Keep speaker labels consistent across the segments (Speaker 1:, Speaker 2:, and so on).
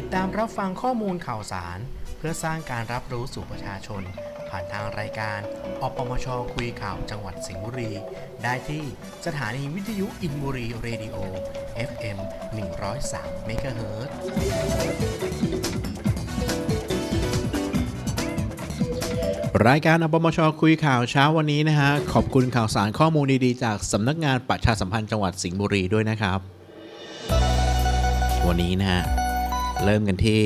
Speaker 1: ติดตามรับฟังข้อมูลข่าวสาร เพื่อสร้างการรับรู้สู่ประชาชน ผ่านทางรายการ อปมช คุยข่าวจังหวัดสิงห์บุรี ได้ที่สถานีวิทยุอินบุรีเรดิโอ FM 103เมกะเฮิรตซ์รายการอปมชคุยข่าวเช้าวันนี้นะฮะ ขอบคุณข่าวสารข้อมูลดีๆ จากสำนักงานประชาสัมพันธ์จังหวัดสิงห์บุรีด้วยนะครับ วันนี้นะฮะ เริ่มกันที่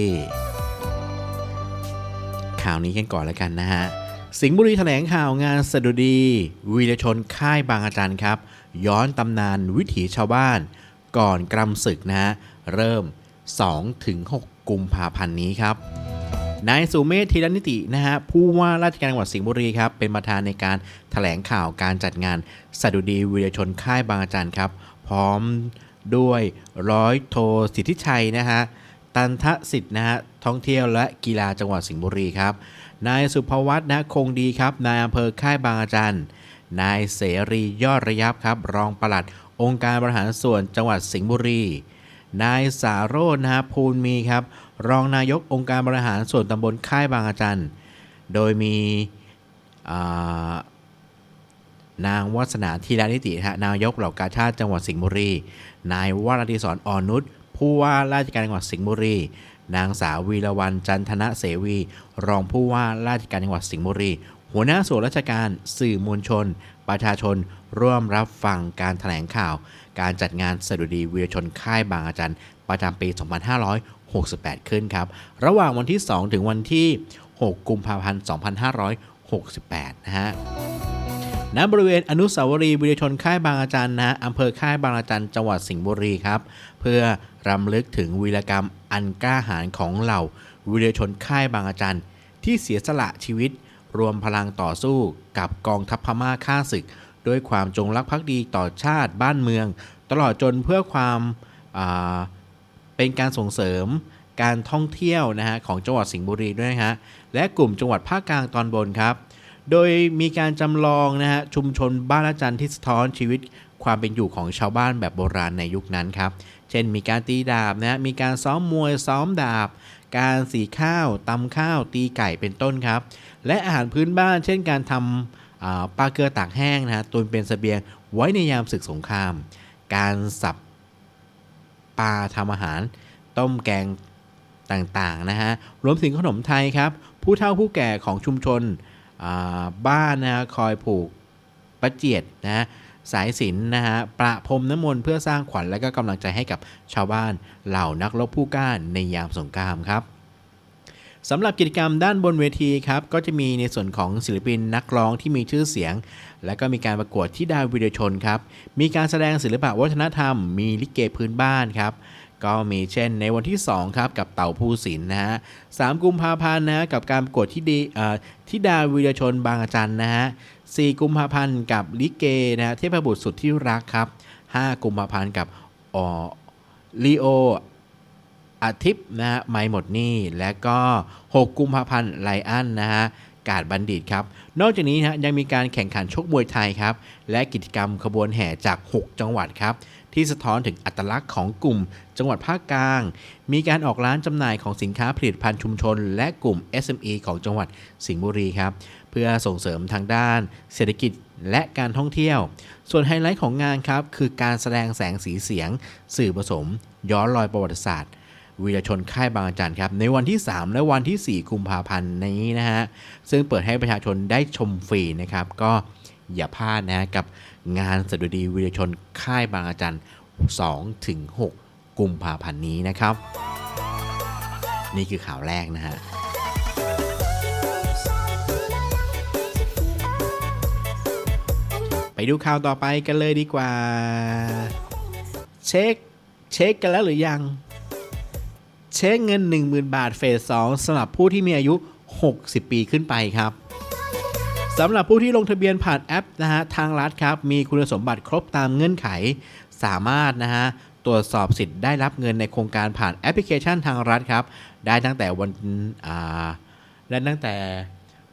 Speaker 1: ข่าวนี้กันก่อนแล้วกันนะฮะ สิงห์บุรีแถลงข่าวงานสดุดี วีรชนค่ายบางอาจารย์ครับ ย้อนตำนานวิถีชาวบ้าน ก่อนกรำศึกนะฮะ เริ่ม 2-6 กุมภาพันธ์นี้ครับนายสุเมธธีรนิตินะฮะผู้ว่าราชการจังหวัดสิงห์บุรีครับเป็นประธานในการแถลงข่าวการจัดงานสดุดีวีรชนค่ายบางอาจารย์ครับ พร้อมด้วยร้อยโทสิทธิชัยนะฮะ ตันทสิทธิ์นะฮะท่องเที่ยวและกีฬาจังหวัดสิงห์บุรีครับ นายสุภวัฒนะคงดีครับ นายอำเภอค่ายบางอาจารย์นายเสรียอดระยับครับ รองปลัดองค์การบริหารส่วนจังหวัดสิงห์บุรี นายสาโรจน์นะฮะภูลมีครับ รองนายกองค์การบริหารส่วนตำบลค่ายบางอาจันโดยมีานางวัฒนาธีรานิติฮะนายกเหล่ากาชาติจังหวัดสิงห์บุรี นายวราธิศรอ่อนนุช ผู้ว่าราชการจังหวัดสิงห์บุรี นางสาววีรวรรณจันทนะเสวี รองผู้ว่าราชการจังหวัดสิงห์บุรี หัวหน้าส่วนราชการสื่อมวลชน ประชาชนร่วมรับฟังการแถลงข่าว การจัดงานสดุดีวีรชนค่ายบางอาจารย์ประจำปี 2568 ขึ้นครับ ระหว่างวันที่ 2 ถึงวันที่ 6 กุมภาพันธ์ 2568 นะฮะ ณบริเวณอนุสาวรีย์วีรชนค่ายบางอาจารย์นะอำเภอค่ายบางอาจารย์จังหวัดสิงห์บุรีครับ เพื่อรำลึกถึงวีรกรรมอันกล้าหาญของเหล่าวีรชนค่ายบางอาจารย์ ที่เสียสละชีวิต รวมพลังต่อสู้กับกองทัพพม่าฆ่าศึก ด้วยความจงรักภักดีต่อชาติบ้านเมือง ตลอดจนเพื่อความอ่าเป็นการส่งเสริมการท่องเที่ยวนะฮะของจังหวัดสิงห์บุรีด้วยนะฮะและกลุ่มจังหวัดภาคกลางตอนบนครับ โดยมีการจำลองนะฮะชุมชนบ้านละจันที่สะท้อนชีวิตความเป็นอยู่ของชาวบ้านแบบโบราณในยุคนั้นครับ เช่นมีการตีดาบนะฮะมีการซ้อมมวยซ้อมดาบ การสีข้าวตำข้าว ตีไก่เป็นต้นครับ และอาหารพื้นบ้าน เช่นการทำปลาเกลือตากแห้งนะฮะตุนเป็นเสบียงไว้ในยามศึกสงคราม การสับปลาทำอาหาร ต้มแกงต่างๆนะฮะ รวมถึงขนมไทยครับ ผู้เฒ่าผู้แก่ของชุมชน บ้านนะคอยผูกประเจียดนะฮะสายสิญจนนะฮะประพรมน้ำมนต์เพื่อสร้างขวัญและก็กำลังใจให้กับชาวบ้านเหล่านักรบผู้กล้าในยามสงครามครับสำหรับกิจกรรมด้านบนเวทีครับ ก็จะมีในส่วนของศิลปินนักร้องที่มีชื่อเสียง และก็มีการประกวดที่ดาววิดีโอชนครับ มีการแสดงศิลปะวัฒนธรรม มีลิเกพื้นบ้านครับ ก็มีเช่นในวันที่ 2 ครับ กับเต่าภูสินนะฮะสามกุมภาพันธ์นะกับการประกวดที่ดีที่ดาววิดีโอชนบางอาจันนะฮะสี่กุมภาพันธ์กับลิเกนะฮะเทพบุตรสุดที่รักครับห้ากุมภาพันธ์กับออลีโออาทิตย์นะฮะไม่หมดนี่และก็ 6 กุมภาพันธ์ไลอันนะฮะกาดบัณฑิตครับ นอกจากนี้นะฮะยังมีการแข่งขันชกมวยไทยครับ และกิจกรรมขบวนแห่จาก 6 จังหวัดครับ ที่สะท้อนถึงอัตลักษณ์ของกลุ่ม จังหวัดภาคกลาง มีการออกร้านจำหน่ายของสินค้าผลิตภัณฑ์ชุมชน และกลุ่ม SME ของจังหวัดสิงห์บุรีครับ เพื่อส่งเสริมทางด้าน เศรษฐกิจและการท่องเที่ยว ส่วนไฮไลท์ของงานครับ คือการแสดงแสงสีเสียง สื่อผสม ย้อนรอยประวัติศาสตร์วีรชนค่ายบางอาจารย์ครับ ในวันที่ 3 และวันที่ 4 กุมภาพันธ์นี้นะฮะ ซึ่งเปิดให้ประชาชนได้ชมฟรีนะครับ ก็ อย่าพลาดนะกับงานสดุดีวีรชนค่ายบางอาจารย์2ถึง6กุมภาพันธ์นี้นะครับ นี่คือข่าวแรกนะฮะไปดูข่าวต่อไปกันเลยดีกว่า เช็ค เช็คกันแล้วหรือยัง เช็คเงิน 10,000 บาทเฟส2สำหรับผู้ที่มีอายุ 60 ปีขึ้นไปครับ สำหรับผู้ที่ลงทะเบียนผ่านแอปนะฮะทางรัฐครับ มีคุณสมบัติครบตามเงื่อนไข สามารถนะฮะตรวจสอบสิทธิ์ได้รับเงินในโครงการผ่านแอปพลิเคชันทางรัฐครับ ได้ตั้งแต่วันอ่าได้ตั้งแต่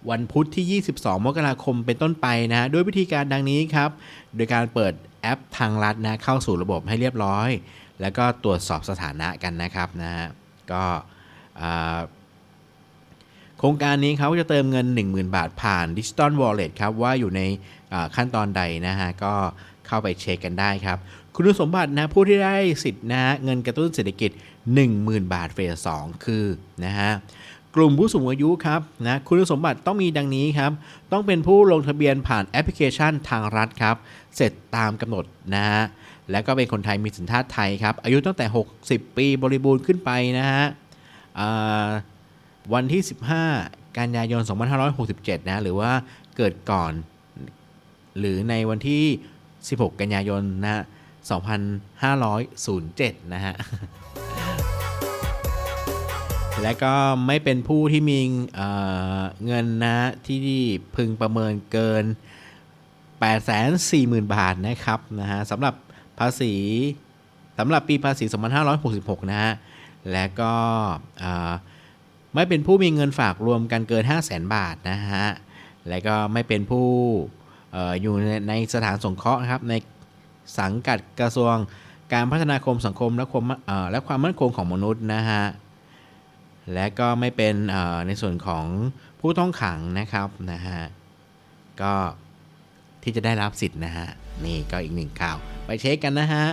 Speaker 1: วันพุธที่ 22 มกราคมเป็นต้นไปนะฮะด้วยวิธีการดังนี้ครับ โดยการเปิดแอปทางรัฐนะเข้าสู่ระบบให้เรียบร้อย แล้วก็ตรวจสอบสถานะกันนะครับนะฮะก็อ่า โครงการนี้เขาจะเติมเงิน 10,000 บาทผ่านดิจิ t a ลวอลเล็ตครับ ว่าอยู่ในขั้นตอนใดนะฮะ ก็เข้าไปเช็คกันได้ครับ คุณสมบัตินะผู้ที่ได้สิทธิ์นะฮะเงินกระตุ้นเศรษฐกิจ 10,000 บาทเฟส2คือนะฮะกลุ่มผู้สูงอายุครับนะคุณสมบัติต้องมีดังนี้ครับ ต้องเป็นผู้ลงทะเบียนผ่านแอปพลิเคชันทางรัฐครับ เสร็จตามกำหนดนะฮะและก็เป็นคนไทยมีสัญชาติไทยครับ อายุตั้งแต่ 60 ปีบริบูรณ์ขึ้นไปนะฮะ วันที่ 15 กันยายน 2567 นะ หรือว่าเกิดก่อน หรือในวันที่ 16 กันยายนนะ2507 นะฮะ และก็ไม่เป็นผู้ที่มีเเงินนะที่พึงประเมินเกิน 840,000 บาทนะครับนะฮะสำหรับภาษีสำหรับปีภาษี 2566 นะฮะ และก็ ไม่เป็นผู้มีเงินฝากรวมกันเกิน 500,000บาทนะฮะ และก็ไม่เป็นผู้ออยู่ในสถานสงเคราะห์นะครับในสังกัดกระทรวงการพัฒนาคมสังคมและความและความมั่นคงของมนุษย์นะฮะ และก็ไม่เป็นในส่วนของผู้ต้องขังนะครับนะฮะ ก็ที่จะได้รับสิทธิ์นะฮะ นี่ก็อีกหนึ่งข่าว ไปเช็คกันนะฮะ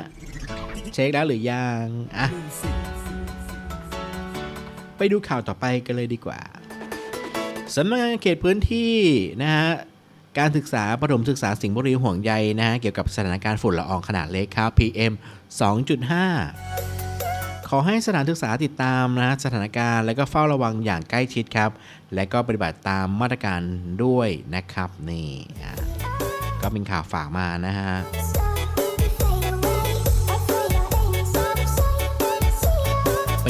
Speaker 1: เช็คแล้วหรือยัง อะ ไปดูข่าวต่อไปกันเลยดีกว่าสำนักงานเขตพื้นที่นะฮะการศึกษาประถมศึกษาสิงห์บุรีห่วงใยนะฮะเกี่ยวกับสถานการณ์ฝุ่นละอองขนาดเล็กครับ PM 2.5 ขอให้สถานศึกษาติดตามนะสถานการณ์และก็เฝ้าระวังอย่างใกล้ชิดครับ และก็ปฏิบัติตามมาตรการด้วยนะครับนี่ก็เป็นข่าวฝากมานะฮะ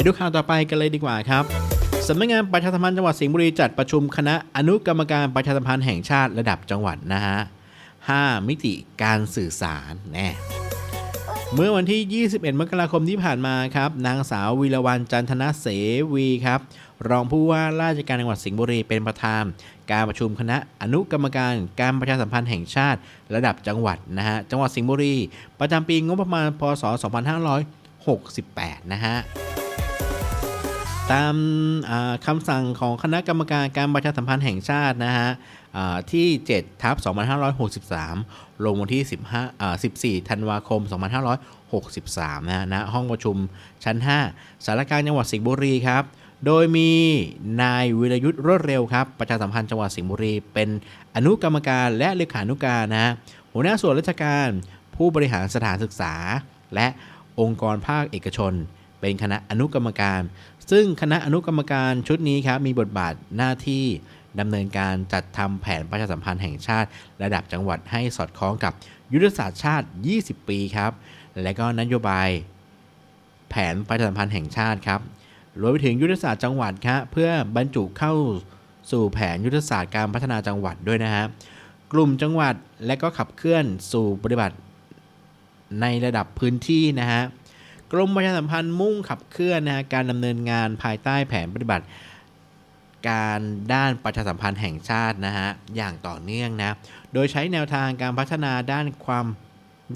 Speaker 1: ดูข่าวต่อไปกันเลยดีกว่าครับสำนักงานประชาสัมพันธ์จังหวัดสิงห์บุรีจัดประชุมคณะอนุกรรมการประชาสัมพันธ์แห่งชาติระดับจังหวัดนะฮะ 5 มิติการสื่อสารแน่เมื่อวันที่ 21 มกราคมที่ผ่านมาครับ นางสาววีรวรรณจันทนาเสวีครับ รองผู้ว่าราชการจังหวัดสิงห์บุรีเป็นประธาน การประชุมคณะอนุกรรมการการประชาสัมพันธ์แห่งชาติ ระดับจังหวัดนะฮะ จังหวัดสิงห์บุรี ประจำปีงบประมาณ พศ 2568 นะฮะ ตามคำสั่งของคณะกรรมการการประชาสัมพันธ์แห่งชาตินะฮะอ่าที่7ทับ2563 ลงวันที่ 15อ่า14 ธันวาคม 2563 นะฮะห้องประชุมชั้น 5 สารกลางจังหวัดสิงห์บุรีครับ โดยมีนายวิรยุทธ์รวดเร็วครับ ประชาสัมพันธ์จังหวัดสิงห์บุรี เป็นอนุกรรมการและเลขานุการนะฮะหัวหน้าส่วนราชการ ผู้บริหารสถานศึกษา และองค์กรภาคเอกชน เป็นคณะอนุกรรมการ ซึ่งคณะอนุกรรมการชุดนี้ครับมีบทบาทหน้าที่ดำเนินการจัดทำแผนประชาสัมพันธ์แห่งชาติ ระดับจังหวัดให้สอดคล้องกับยุทธศาสตร์ชาติ 20 ปีครับ และก็นโยบาย แผนประชาสัมพันธ์แห่งชาติครับรวมไปถึงยุทธศาสตร์จังหวัดครับเพื่อบรรจุเข้าสู่แผนยุทธศาสตร์การพัฒนาจังหวัดด้วยนะฮะกลุ่มจังหวัดและก็ขับเคลื่อนสู่ปฏิบัติในระดับพื้นที่นะฮะ กรมประชาสัมพันธ์มุ่งขับเคลื่อนนะฮะการดำเนินงานภายใต้แผนปฏิบัติ การด้านประชาสัมพันธ์แห่งชาตินะฮะอย่างต่อเนื่องนะโดยใช้แนวทางการพัฒนาด้านความ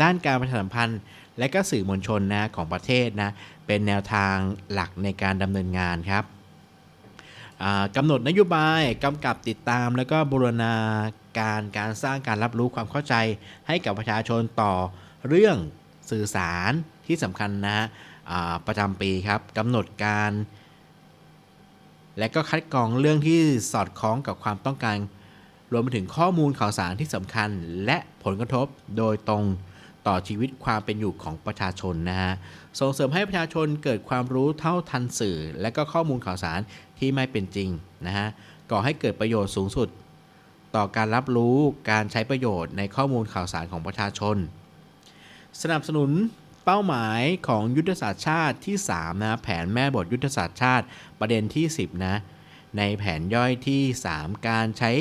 Speaker 1: ด้านการประชาสัมพันธ์ และก็สื่อมวลชนนะของประเทศนะเป็นแนวทางหลักในการดำเนินงานครับกำหนดนโยบายกำกับติดตาม แล้วก็บูรณาการการสร้างการรับรู้ความเข้าใจให้กับประชาชนต่อเรื่อง สื่อสารที่สำคัญนะฮะประจำปีครับกำหนดการ และก็คัดกรองเรื่องที่สอดคล้องกับความต้องการ รวมไปถึงข้อมูลข่าวสารที่สำคัญ และผลกระทบโดยตรงต่อชีวิตความเป็นอยู่ของประชาชนนะฮะ ส่งเสริมให้ประชาชนเกิดความรู้เท่าทันสื่อ และก็ข้อมูลข่าวสารที่ไม่เป็นจริงนะฮะ ก่อให้เกิดประโยชน์สูงสุด ต่อการรับรู้การใช้ประโยชน์ในข้อมูลข่าวสารของประชาชน สนับสนุนเป้าหมายของยุทธศาสตร์ชาติที่ 3 นะ แผนแม่บทยุทธศาสตร์ชาติประเด็นที่ 10 นะ ในแผนย่อยที่ 3 การใช้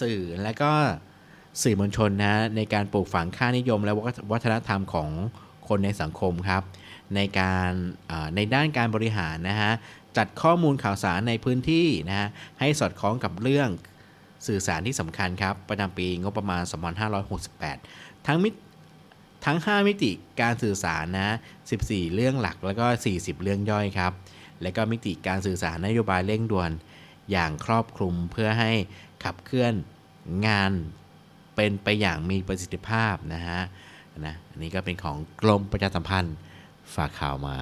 Speaker 1: สื่อและก็สื่อมวลชนนะในการปลูกฝังค่านิยมและวัฒนธรรมของคนในสังคมครับ ในการในด้านการบริหารนะฮะจัดข้อมูลข่าวสารในพื้นที่นะฮะให้สอดคล้องกับเรื่องสื่อสารที่สำคัญครับ ประจำปีงบประมาณ 2568 ทั้งมิ ทั้ง 5 มิติการสื่อสารนะ 14 เรื่องหลักแล้วก็ 40 เรื่องย่อยครับ และก็มิติการสื่อสารนโยบายเร่งด่วน อย่างครอบคลุมเพื่อให้ขับเคลื่อนงานเป็นไปอย่างมีประสิทธิภาพนะฮะนะอันนี้ก็เป็นของกรมประชาสัมพันธ์ฝากข่าวมา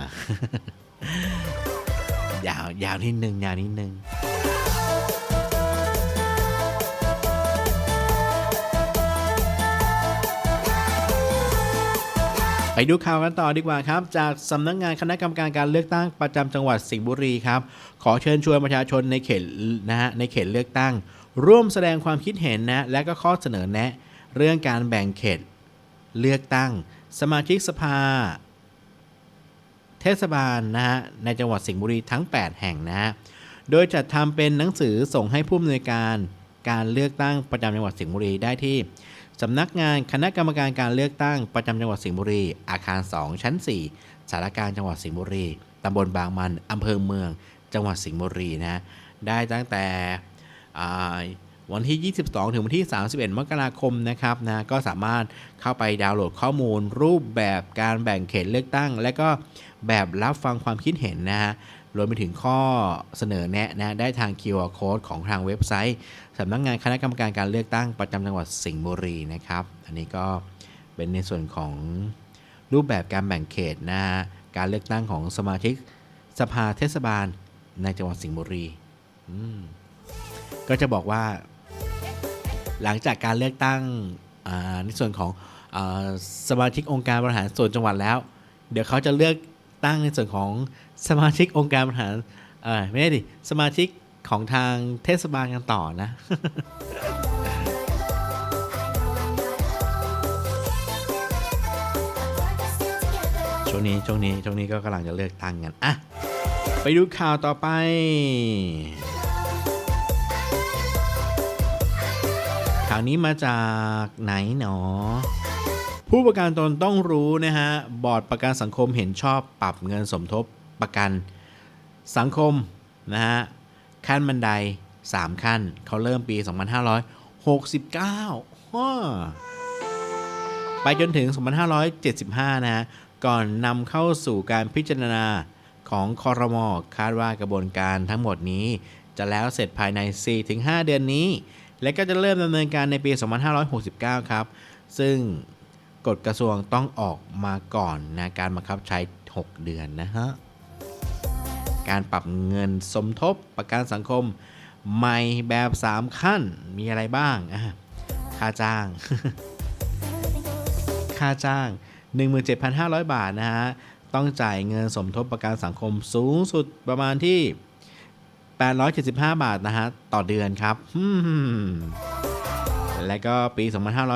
Speaker 1: ยาวยาวนิดนึงยาวนิดนึง ไปดูข่าวกันต่อดีกว่าครับ จากสำนักงานคณะกรรมการการเลือกตั้งประจำจังหวัดสิงห์บุรีครับ ขอเชิญชวนประชาชนในเขตนะฮะในเขตเลือกตั้ง ร่วมแสดงความคิดเห็นนะ และก็ข้อเสนอแนะ เรื่องการแบ่งเขตเลือกตั้ง สมาชิกสภา เทศบาลนะฮะในจังหวัดสิงห์บุรีทั้ง 8 แห่งนะฮะโดยจัดทำเป็นหนังสือส่งให้ผู้อำนวยการการเลือกตั้งประจำจังหวัดสิงห์บุรีได้ที่ สำนักงานคณะกรรมการการเลือกตั้งประจำจังหวัดสิงห์บุรี อาคาร 2 ชั้น 4 สารการจังหวัดสิงห์บุรี ตำบลบางมันอำเภอเมือง จังหวัดสิงห์บุรีนะ ได้ตั้งแต่วันที่ 22 ถึงวันที่ 31 มกราคมนะครับนะ ก็สามารถเข้าไปดาวน์โหลดข้อมูล รูปแบบการแบ่งเขตเลือกตั้ง และก็แบบรับฟังความคิดเห็นนะฮะ รวมไปถึงข้อเสนอแนะนะได้ทาง QR Code ของทางเว็บไซต์สำนักงานคณะกรรมการการเลือกตั้งประจำจังหวัดสิงห์บุรีนะครับ อันนี้ก็เป็นในส่วนของรูปแบบการแบ่งเขตนะการเลือกตั้งของสมาชิกสภาเทศบาลในจังหวัดสิงห์บุรีก็จะบอกว่า หลังจากการเลือกตั้งในส่วนของอสมาชิกองค์การบริหารส่วนจังหวัดแล้ว เดี๋ยวเขาจะเลือกตั้งในส่วนของ สมาชิกองค์การบริหารเออไม่ได้ดิสมาชิกของทางเทศบาลกันต่อนะช่วงนี้ช่วงนี้ช่วงนี้ก็กำลังจะเลือกตั้งกันอะไปดูข่าวต่อไปข่าวนี้มาจากไหนหนอ ผู้ประกันตนต้องรู้นะฮะ บอร์ดประกันสังคมเห็นชอบปรับเงินสมทบ ประกันสังคมนะฮะขั้นบันได 3 ขั้น เขาเริ่มปี 2569ฮ่อไปจนถึง 2575 นะฮะก่อนนำเข้าสู่การพิจารณาของคอรมอคาดว่ากระบวนการทั้งหมดนี้ จะแล้วเสร็จภายใน 4-5 เดือนนี้ และก็จะเริ่มดำเนินการในปี 2569 ครับ ซึ่งกฎกระทรวงต้องออกมาก่อนนะการบังคับใช้ 6 เดือนนะฮะ การปรับเงินสมทบประกันสังคมใหม่แบบ 3 ขั้นมีอะไรบ้าง ค่าจ้าง ค่าจ้าง 17,500 บาทนะฮะ ต้องจ่ายเงินสมทบประกันสังคมสูงสุดประมาณที่ 875 บาทนะฮะ ต่อเดือนครับ และก็ปี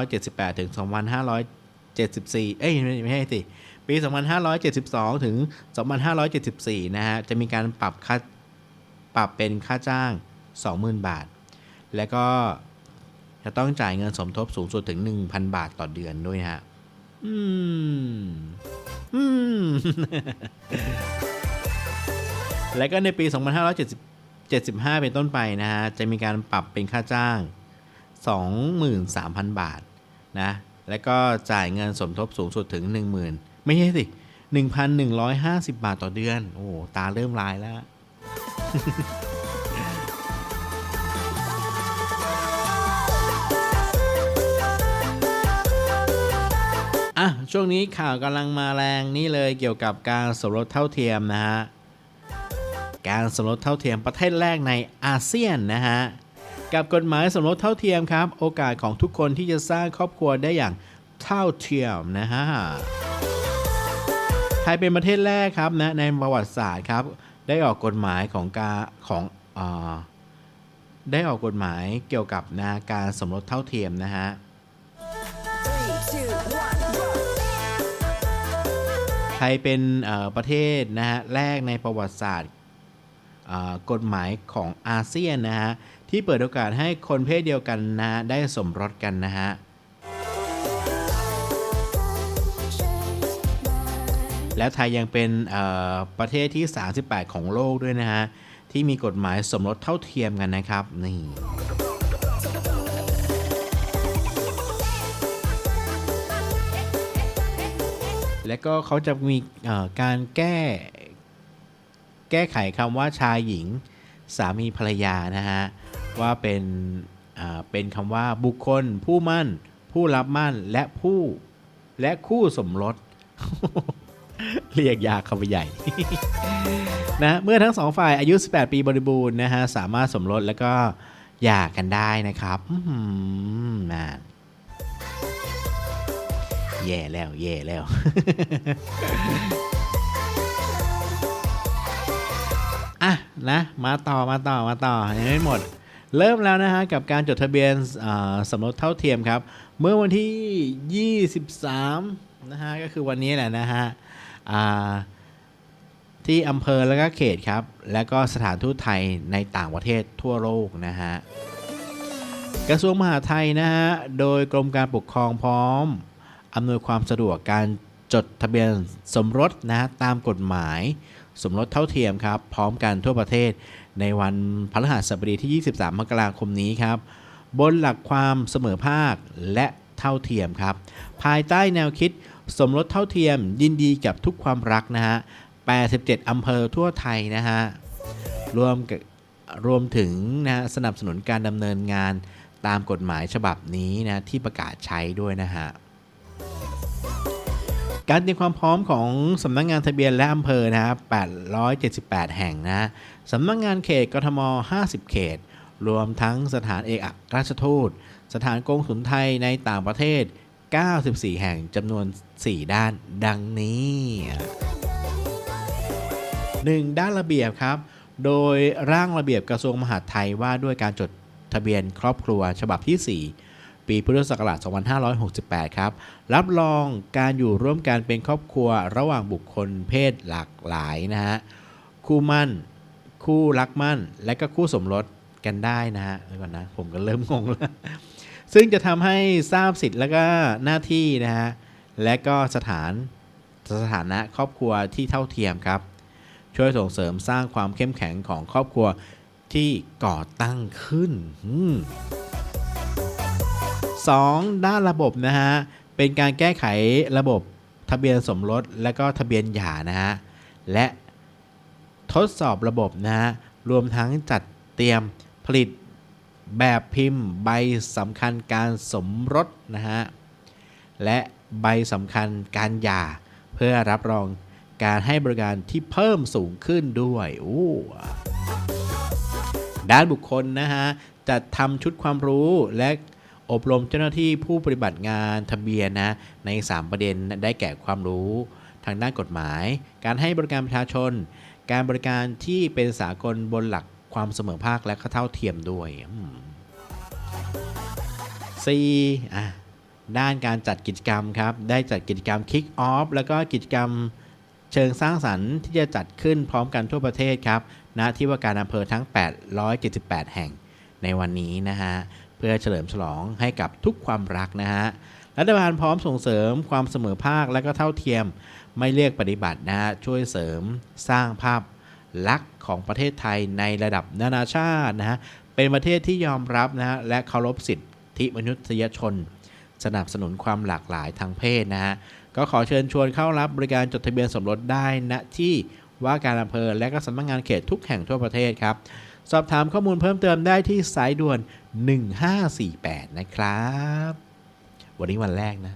Speaker 1: 2578 ถึง 2574 เอ้ย ไม่ไม่ใช่สิ ปี 2572 ถึง 2574 นะฮะ จะมีการปรับค่าปรับเป็นค่าจ้าง 20,000 บาท และก็จะต้องจ่ายเงินสมทบสูงสุดถึง 1,000 บาทต่อเดือนด้วยฮะ อืม อืม และก็ในปี 2575 เป็นต้นไปนะฮะ จะมีการปรับเป็นค่าจ้าง 23,000 บาทนะ แล้วก็จ่ายเงินสมทบสูงสุดถึง 10,000 ไม่ใช่สิ1,150บาทต่อเดือน โอ้ตาเริ่มลายแล้วอะช่วงนี้ข่าวกำลังมาแรงนี่เลยเกี่ยวกับการสมรสเท่าเทียมนะฮะ การสมรสเท่าเทียมประเทศแรกในอาเซียนนะฮะ กับกฎหมายสมรสเท่าเทียมครับ โอกาสของทุกคนที่จะสร้างครอบครัวได้อย่างเท่าเทียมนะฮะ ไทยเป็นประเทศแรกครับนะในประวัติศาสตร์ครับได้ออกกฎหมายของการของอได้ออกกฎหมายเกี่ยวกับนะการสมรสเท่าเทียมนะฮะไทยเป็นประเทศนะฮะแรกในประวัติศาสตร์กฎหมายของอาเซียนนะฮะที่เปิดโอกาสให้คนเพศเดียวกันนะได้สมรสกันนะฮะ และไทยยังเป็นประเทศที่ 38 ของโลกด้วยนะฮะ ที่มีกฎหมายสมรสเท่าเทียมกันนะครับนี่แล้วก็เขาจะมีการแก้แก้ไขคำว่าชายหญิงสามีภรรยานะฮะ ว่าเป็นเป็นคำว่าบุคคล ผู้มั่น ผู้รับมั่นและผู้และคู่สมรส เรียกยากเข้าไปใหญ่ นะเมื่อทั้งสองฝ่ายอายุ 18 ปีบริบูรณ์นะฮะสามารถสมรสแล้วก็หย่ากันได้นะครับนะแย่แล้วแย่แล้วอะนะมาต่อมาต่อมาต่อยังไม่หมด เริ่มแล้วนะฮะกับการจดทะเบียนสมรสเท่าเทียมครับ เมื่อวันที่ 23 นะฮะก็คือวันนี้แหละนะฮะ ที่อำเภอแล้วก็เขตครับ และก็สถานทูตไทยในต่างประเทศทั่วโลกนะฮะกระทรวงมหาดไทยนะฮะ โดยกรมการปกครองพร้อมอำนวยความสะดวกการจดทะเบียนสมรสนะฮะตามกฎหมายสมรสเท่าเทียมครับ พร้อมกันทั่วประเทศในวันพฤหัสบดีที่ 23 มกราคมนี้ครับ บนหลักความเสมอภาคและเท่าเทียมครับ ภายใต้แนวคิด สมรสเท่าเทียมยินดีกับทุกความรักนะฮะ 87 อำเภอทั่วไทยนะฮะ รวมรวมถึงนะสนับสนุนการดำเนินงานตามกฎหมายฉบับนี้นะที่ประกาศใช้ด้วยนะฮะ การเตรียมความพร้อมของสำนักงงานทะเบียนและอำเภอนะครับ878 แห่งนะสำนักงงานเขตกทม 50 เขต รวมทั้งสถานเอกอัครราชทูต สถานกงสุลไทยในต่างประเทศ 94 แห่งจำนวน 4 ด้านดังนี้ 1. ด้านระเบียบครับ โดยร่างระเบียบกระทรวงมหาดไทยว่าด้วยการจดทะเบียนครอบครัวฉบับที่ 4 ปีพุทธศักราช 2568 ครับ รับรองการอยู่ร่วมกันเป็นครอบครัวระหว่างบุคคลเพศหลากหลายนะฮะ คู่มั่น คู่รักมั่น และก็คู่สมรสกันได้นะฮะเดี๋ยวก่อนนะ ผมก็เริ่มงงแล้ว ซึ่งจะทำให้ทราบสิทธิ์และก็หน้าที่นะฮะและก็สถานสถานะครอบครัวที่เท่าเทียมครับ ช่วยส่งเสริมสร้างความเข้มแข็งของครอบครัวที่ก่อตั้งขึ้นอืมสองด้านระบบนะฮะ เป็นการแก้ไขระบบทะเบียนสมรสและก็ทะเบียนหย่านะฮะ และทดสอบระบบนะฮะ รวมทั้งจัดเตรียมผลิต แบบพิมพ์ใบสำคัญการสมรสนะฮะ และใบสำคัญการหย่า เพื่อรับรองการให้บริการที่เพิ่มสูงขึ้นด้วยอู้ด้านบุคคลนะฮะจัดทำชุดความรู้และอบรมเจ้าหน้าที่ผู้ปฏิบัติงานทะเบียนนะใน 3 ประเด็นได้แก่ความรู้ทางด้านกฎหมาย การให้บริการประชาชน การบริการที่เป็นสากลบนหลัก ความเสมอภาคและก็เท่าเทียมด้วยอืม4อะด้านการจัดกิจกรรมครับ ได้จัดกิจกรรม Kick Off แล้วก็กิจกรรมเชิงสร้างสรรค์ที่จะจัดขึ้นพร้อมกันทั่วประเทศครับณที่ว่าการอำเภอทั้ง 878 แห่งในวันนี้นะฮะ เพื่อเฉลิมฉลองให้กับทุกความรักนะฮะ รัฐบาลพร้อมส่งเสริมความเสมอภาคและก็เท่าเทียม ไม่เรียกปฏิบัตินะฮะ ช่วยเสริมสร้างภาพ ลักษณ์ของประเทศไทยในระดับนานาชาตินะฮะ เป็นประเทศที่ยอมรับนะฮะและเคารพสิทธิมนุษยชน สนับสนุนความหลากหลายทางเพศนะฮะ ก็ขอเชิญชวนเข้ารับบริการจดทะเบียนสมรสได้ณที่ว่าการอำเภอและก็สำนักงานเขตทุกแห่งทั่วประเทศครับ สอบถามข้อมูลเพิ่มเติมได้ที่สายด่วน 1548 นะครับ วันนี้วันแรกนะ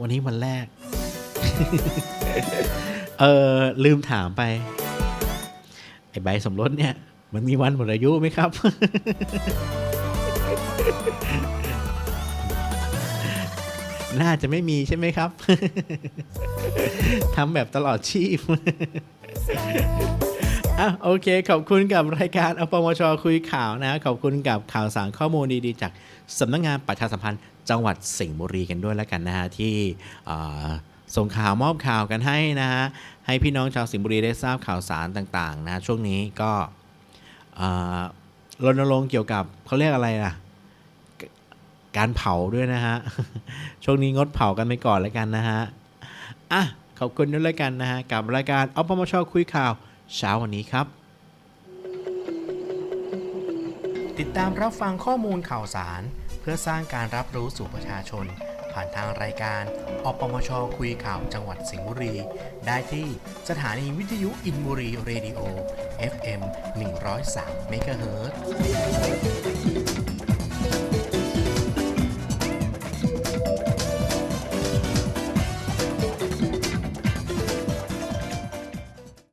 Speaker 1: วันนี้วันแรก เออลืมถามไป ไอใบสมรสเนี่ย มันมีวันหมดอายุไหมครับ น่าจะไม่มีใช่ไหมครับทำแบบตลอดชีพอะโอเค ขอบคุณกับรายการอปมชคุยข่าวนะ ขอบคุณกับข่าวสารข้อมูลดีๆ จากสำนักงานประชาสัมพันธ์ จังหวัดสิงห์บุรีกันด้วยแล้วกันนะฮะที่ส่งข่าวมอบข่าวกันให้นะฮะให้พี่น้องชาวสิงห์บุรีได้ทราบข่าวสารต่างๆนะช่วงนี้ก็รณรงค์เกี่ยวกับเขาเรียกอะไรล่ะการเผาด้วยนะฮะ ช่วงนี้งดเผากันไปก่อนแล้วกันนะฮะ อะ ขอบคุณด้วยแล้วกันนะฮะ กับรายการอปมชคุยข่าว เช้าวันนี้ครับ ติดตามรับฟังข้อมูลข่าวสาร เพื่อสร้างการรับรู้สู่ประชาชน ผ่านทางรายการอปมชคุยข่าวจังหวัดสิงห์บุรี ได้ที่สถานีวิทยุอินบุรีเรดิโอ FM 103เมกะเฮิรตซ์